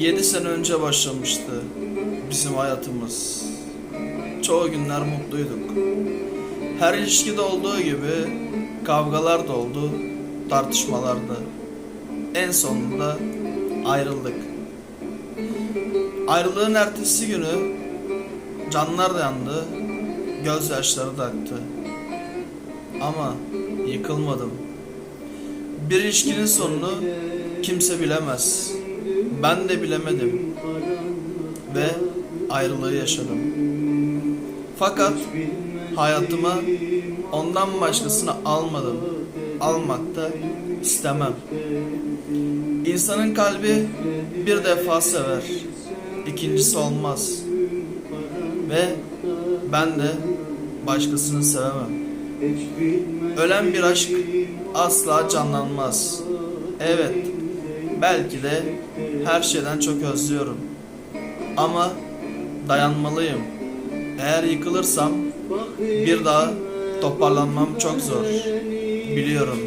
7 sene önce başlamıştı bizim hayatımız. Çoğu günler mutluyduk. Her ilişkide olduğu gibi kavgalar da oldu, tartışmalar da. En sonunda ayrıldık. Ayrılığın ertesi günü canlar da yandı, gözyaşları da aktı. Ama yıkılmadım. Bir ilişkinin sonunu kimse bilemez. Ben de bilemedim. Ve ayrılığı yaşadım. Fakat hayatıma ondan başkasını almadım. Almak da istemem. İnsanın kalbi bir defa sever. İkincisi olmaz. Ve ben de başkasını sevemem. Ölen bir aşk asla canlanmaz. Evet, belki de her şeyden çok özlüyorum. Ama dayanmalıyım. Eğer yıkılırsam bir daha toparlanmam çok zor. Biliyorum.